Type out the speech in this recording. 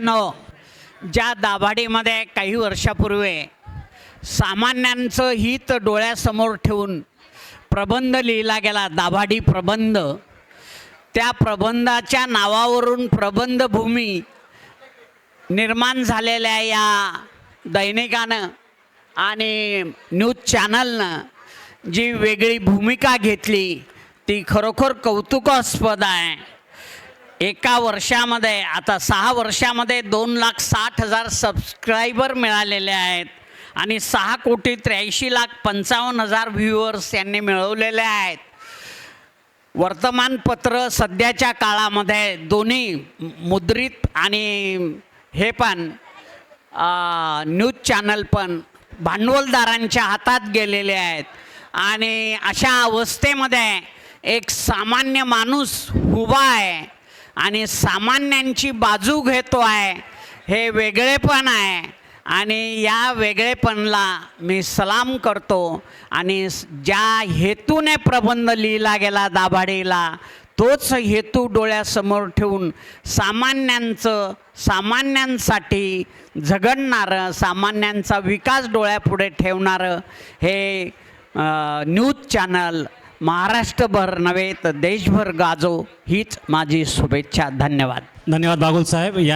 मित्रांनो, ज्या दाभाडीमध्ये काही वर्षापूर्वी सामान्यांचं हित डोळ्यासमोर ठेवून प्रबंध लिहिला गेला दाभाडी प्रबंध त्या प्रबंधाच्या नावावरून प्रबंधभूमी निर्माण झालेल्या या दैनिकानं आणि न्यूज चॅनलनं जी वेगळी भूमिका घेतली ती खरोखर कौतुकास्पद आहे. एका वर्षामध्ये आता सहा वर्षामध्ये दोन लाख साठ हजार सबस्क्रायबर मिळालेले आहेत. आणि सहा कोटी त्र्याऐंशी लाख पंचावन्न हजार व्ह्युअर्स यांनी मिळवलेले आहेत. वर्तमानपत्र सध्याच्या काळामध्ये दोन्ही मुद्रित आणि हे पण न्यूज चॅनल पण भांडवलदारांच्या हातात गेलेले आहेत. आणि अशा अवस्थेमध्ये एक सामान्य माणूस उभा आहे. आणि सामान्यांची बाजू घेतो आहे हे वेगळेपण आहे. आणि या वेगळेपणला मी सलाम करतो. आणि ज्या हेतूने प्रबंध लिहिला गेला दाभाडीला तोच हेतू डोळ्यासमोर ठेवून सामान्यांचं सामान्यांसाठी झगडणारं सामान्यांचा विकास डोळ्यापुढे ठेवणारं हे न्यूज चॅनल महाराष्ट्रभर नव्हे तर देशभर गाजो. हीच माझी शुभेच्छा. धन्यवाद. धन्यवाद बागुल साहेब. या